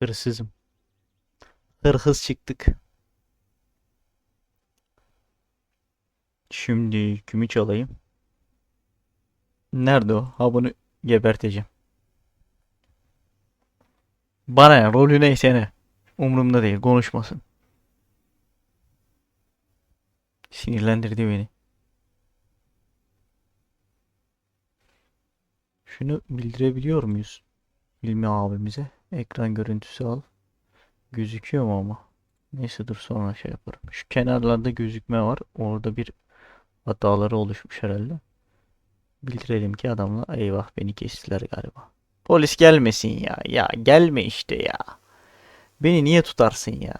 Hırsızım. Hırhız çıktık. Şimdi kimi çalayım? Nerede o? Ha bunu geberteceğim. Bana ne? Rolü neyse ne. Umurumda değil. Konuşmasın. Sinirlendirdi beni. Şunu bildirebiliyor muyuz? Hilmi abimize. Ekran görüntüsü al. Gözüküyor mu ama? Neyse dur sonra şey yaparım. Şu kenarlarda gözükme var. Orada bir hataları oluşmuş herhalde. Bildirelim ki adamla eyvah beni kestiler galiba. Polis gelmesin ya. Ya gelme işte ya. Beni niye tutarsın ya?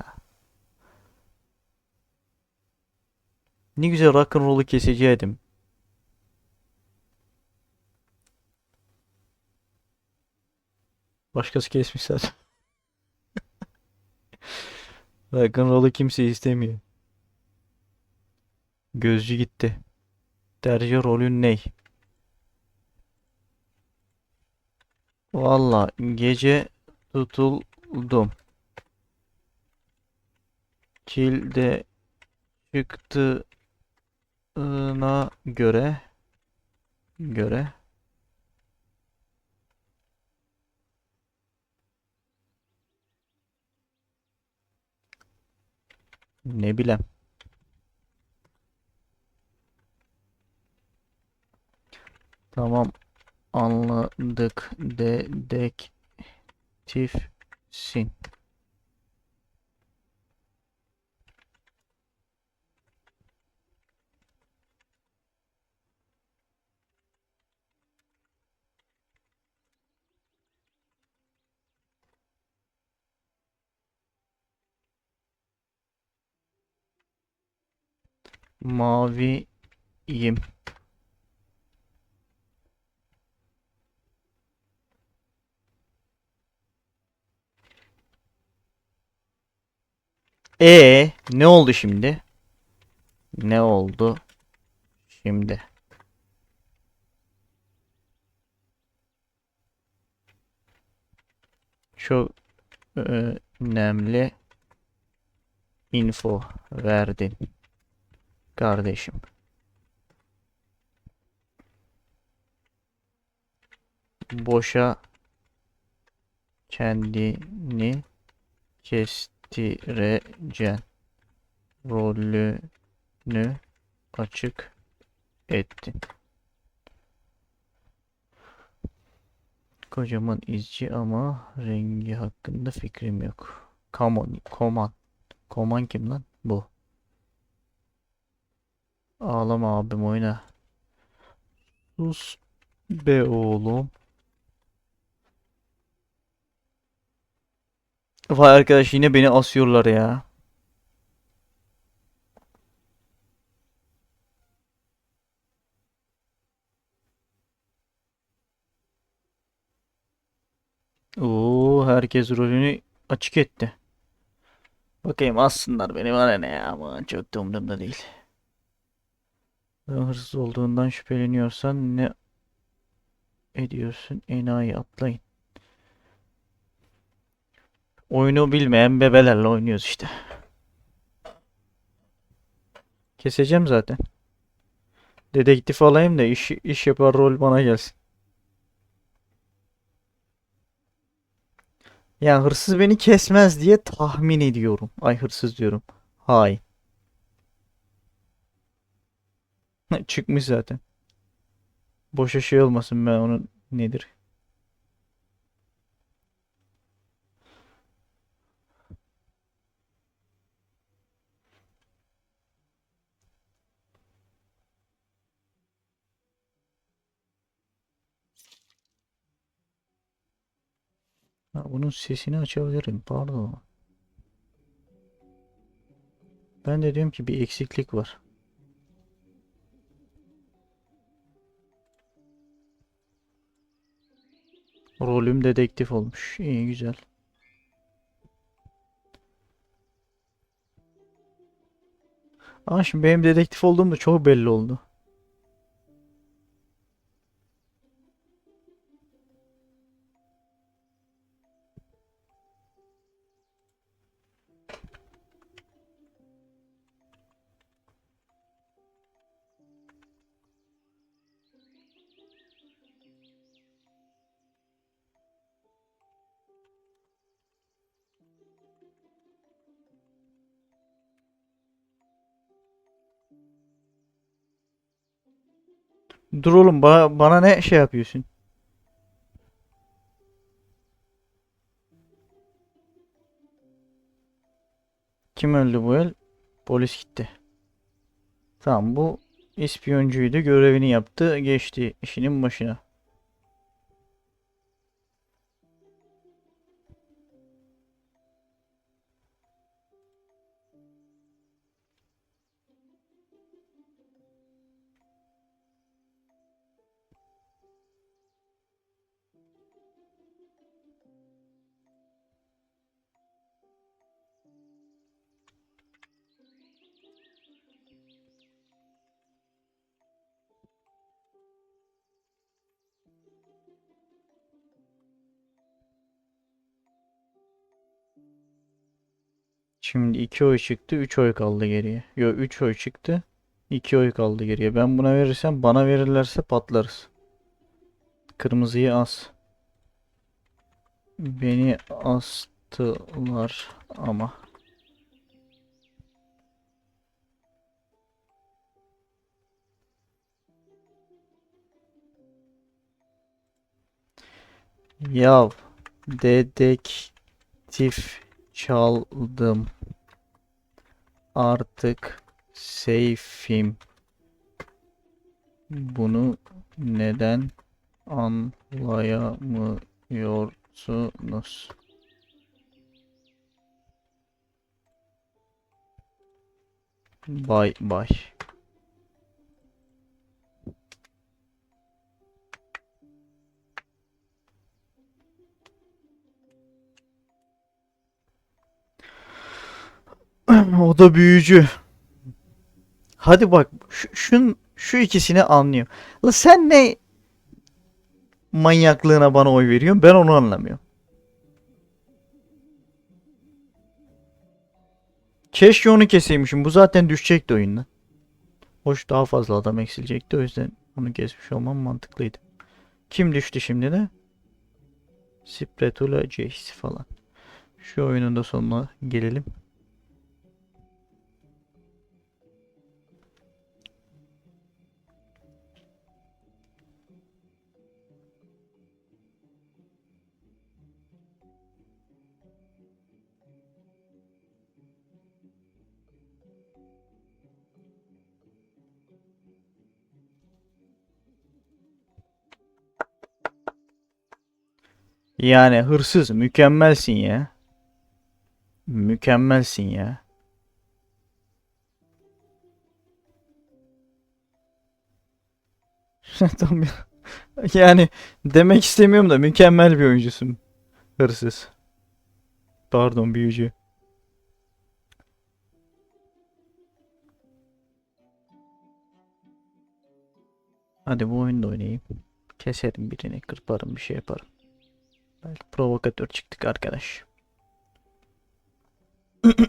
Ne güzel rock'n'roll'u keseceğim. Başkası kesmiş zaten. Rock'n'roll'u kimse istemiyor. Gözcü gitti. Tercih rolün ney? Valla gece tutuldum. Kilde çıktığına göre göre ne bileyim. Tamam anladık dedektifsin. Maviyim. E ne oldu şimdi? Ne oldu şimdi? Çok önemli info verdin kardeşim. Boşa kendini kestireceksin. Rolünü açık ettin. Kocaman izci ama rengi hakkında fikrim yok. Kaman, Koman. Koman kim lan? Bu. Ağlama abim oyna. Sus be oğlum. Vay arkadaş yine beni asıyorlar ya. Oo, herkes rolünü açık etti. Bakayım assınlar beni bana ne ya aman çok da umurumda değil. Hırsız olduğundan şüpheleniyorsan ne ediyorsun enayi atlayın. Oyunu bilmeyen bebelerle oynuyoruz işte. Keseceğim zaten. Dedektif alayım da iş, iş yapar rol bana gelsin. Ya hırsız beni kesmez diye tahmin ediyorum. Ay hırsız diyorum. Hay. Çıkmış zaten. Boşa şey olmasın ben onun nedir? Ha, bunun sesini açabilirim. Pardon. Ben de diyorum ki bir eksiklik var. Rolüm dedektif olmuş. İyi güzel. Ama şimdi benim dedektif olduğum da çok belli oldu. Dur oğlum bana, bana ne şey yapıyorsun? Kim öldü bu el? Polis gitti. Tamam bu ispiyoncuydu. Görevini yaptı. Geçti işinin başına. Şimdi 2 oy çıktı. 3 oy kaldı geriye. Yo 3 oy çıktı. 2 oy kaldı geriye. Ben buna verirsem bana verirlerse patlarız. Kırmızıyı as. Beni astılar ama. Yav dedektif çaldım. Artık seyfim. Bunu neden anlayamıyorsunuz? Bay bay. O da büyücü. Hadi bak şu, şun, şu ikisini anlıyorum. La sen ne manyaklığına bana oy veriyorsun? Ben onu anlamıyorum. Keşke onu keseymişim. Bu zaten düşecekti oyundan. Hoş daha fazla adam eksilecekti. O yüzden onu kesmiş olmam mantıklıydı. Kim düştü şimdi de? Spretula Jace falan. Şu oyunun da sonuna gelelim. Yani hırsız mükemmelsin ya. Mükemmelsin ya. Ya. Yani demek istemiyorum da mükemmel bir oyuncusun. Hırsız. Pardon büyücü. Hadi bu oyunu da oynayayım. Keserim birini, kırparım bir şey yaparım. Belki provokatör çıktık arkadaş.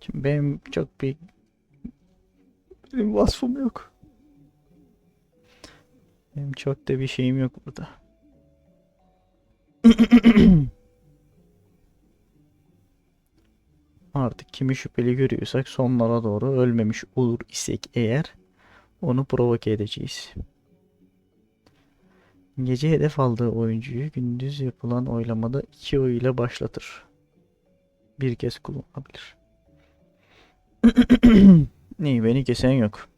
Şimdi benim çok bir benim vasfım yok. Benim çok da bir şeyim yok burada. Artık kimi şüpheli görüyorsak sonlara doğru ölmemiş olur isek eğer onu provoke edeceğiz. Gece hedef aldığı oyuncuyu gündüz yapılan oylamada iki oy ile başlatır. Bir kez kullanılabilir. İyi beni kesen yok.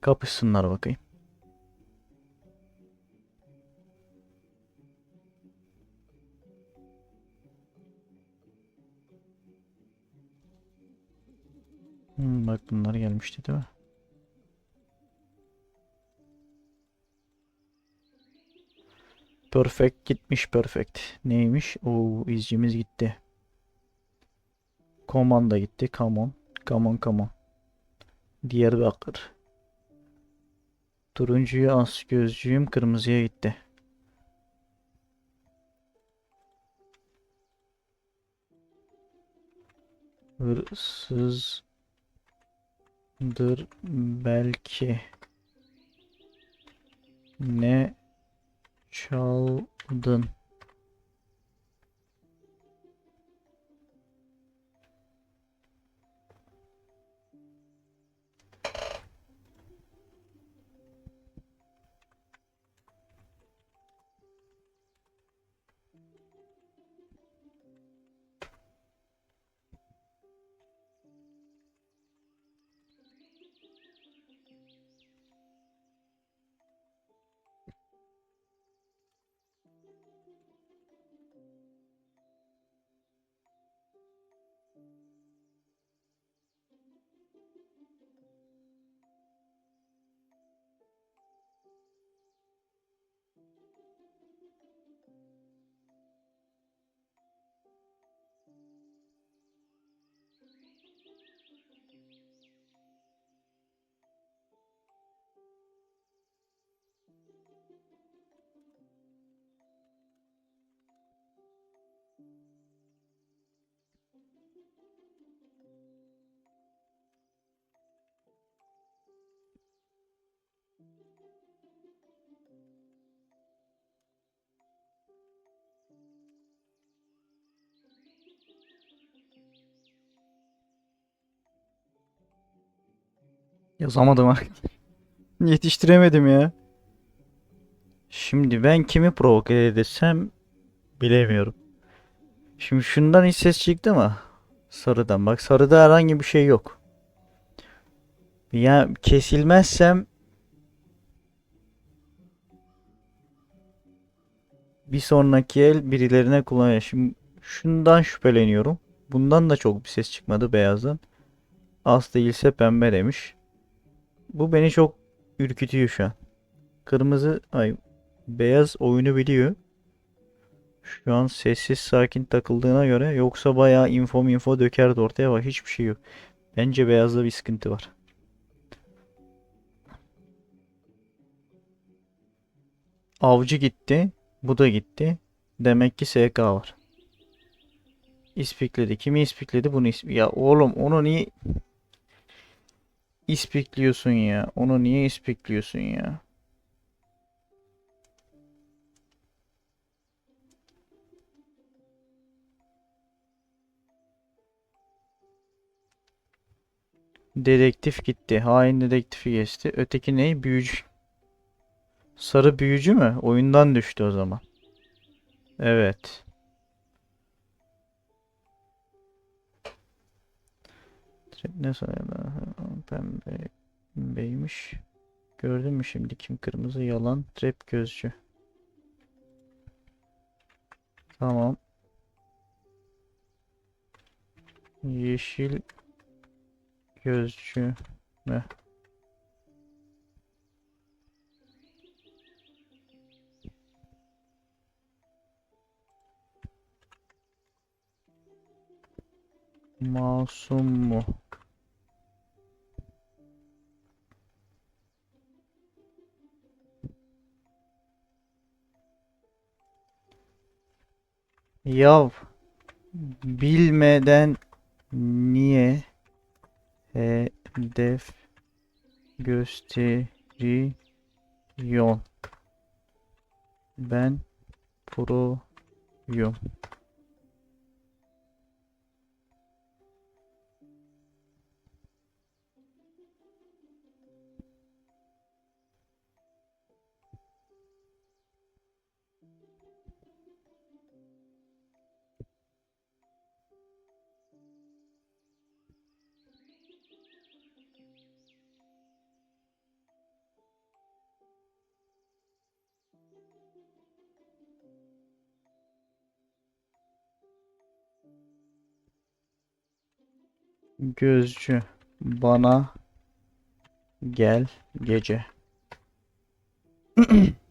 Kapışsınlar bakayım. Hmm, bak bunlar gelmişti değil mi? Perfect gitmiş perfect. Neymiş? Oo izcimiz gitti. Komanda gitti. Come on. Come on come on. Diyarbakır. Turuncuyu as gözcüğüm kırmızıya gitti. Hırsızdır belki. Ne çaldın? Yazamadım arkadaşlar. Yetiştiremedim ya. Şimdi ben kimi provoke edesem bilemiyorum. Şimdi şundan hiç ses çıktı mı? Sarıdan. Bak sarıda herhangi bir şey yok. Ya kesilmezsem bir sonraki el birilerine kullanıyor. Şimdi şundan şüpheleniyorum. Bundan da çok bir ses çıkmadı beyazdan. Az değilse pembe demiş. Bu beni çok ürkütüyor şu an. Kırmızı ay beyaz oyunu biliyor. Şu an sessiz sakin takıldığına göre yoksa bayağı info info dökerdi ortaya bak hiçbir şey yok. Bence beyazda bir sıkıntı var. Avcı gitti. Bu da gitti. Demek ki SK var. İspikledi. Kimi ispikledi? Bunu isp Ya oğlum onu niye ispikliyorsun ya? Onu niye ispikliyorsun ya? Dedektif gitti. Hain dedektifi geçti. Öteki ne? Büyücü. Sarı büyücü mü? Oyundan düştü o zaman. Evet. Ne sayıda? Pembe. Pembeymiş. Gördün mü şimdi kim kırmızı yalan trap gözcü. Tamam. Yeşil gözcü mü? Masum mu? Yav bilmeden niye hedef gösteriyorsun? Ben proyum. Gözcü bana gel gece.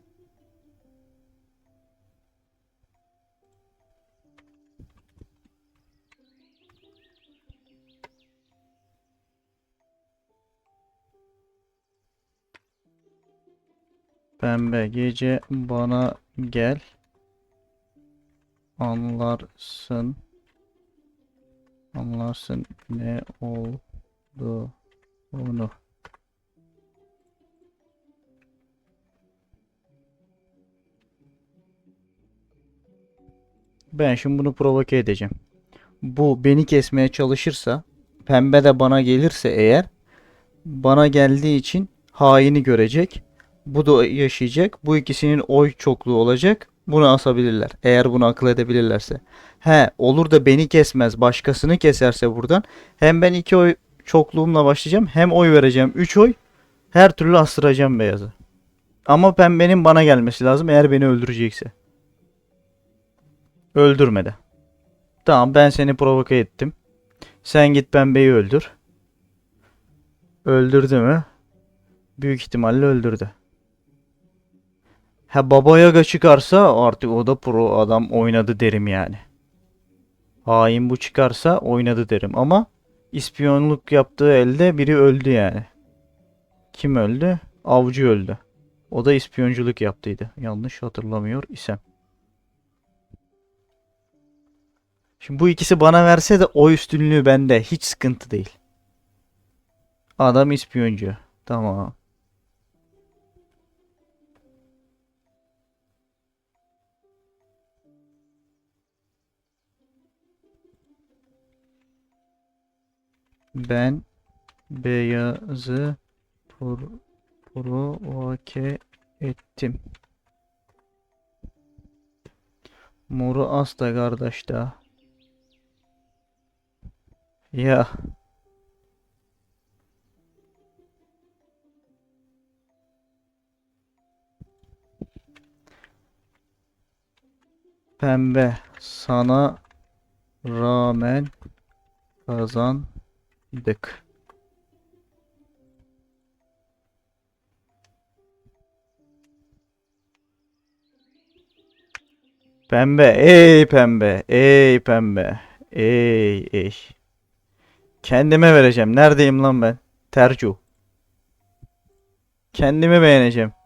Pembe gece bana gel. Anlarsın. Anlarsın ne olduğunu. Ben şimdi bunu provoke edeceğim. Bu beni kesmeye çalışırsa, pembe de bana gelirse eğer, bana geldiği için haini görecek. Bu da yaşayacak. Bu ikisinin oy çokluğu olacak. Bunu asabilirler. Eğer bunu akıl edebilirlerse. He olur da beni kesmez başkasını keserse buradan hem ben iki oy çokluğumla başlayacağım hem oy vereceğim 3 oy her türlü astıracağım beyazı. Ama pembenin bana gelmesi lazım eğer beni öldürecekse. Öldürmedi. Tamam ben seni provoke ettim. Sen git pembeyi öldür. Öldürdü mü? Büyük ihtimalle öldürdü. Ha Baba Yaga çıkarsa artık o da pro adam oynadı derim yani. Hain bu çıkarsa oynadı derim ama ispiyonluk yaptığı elde biri öldü yani. Kim öldü? Avcı öldü. O da ispiyonculuk yaptıydı. Yanlış hatırlamıyor isem. Şimdi bu ikisi bana verse de o üstünlüğü bende. Hiç sıkıntı değil. Adam ispiyoncu. Tamam. Ben beyazı Pur provoke ettim. Moru asla kardeş da. Ya. Pembe sana rağmen kazandık. Pembe, ey pembe, ey pembe, ey ey. Kendime vereceğim. Neredeyim lan ben? Tercih. Kendimi beğeneceğim.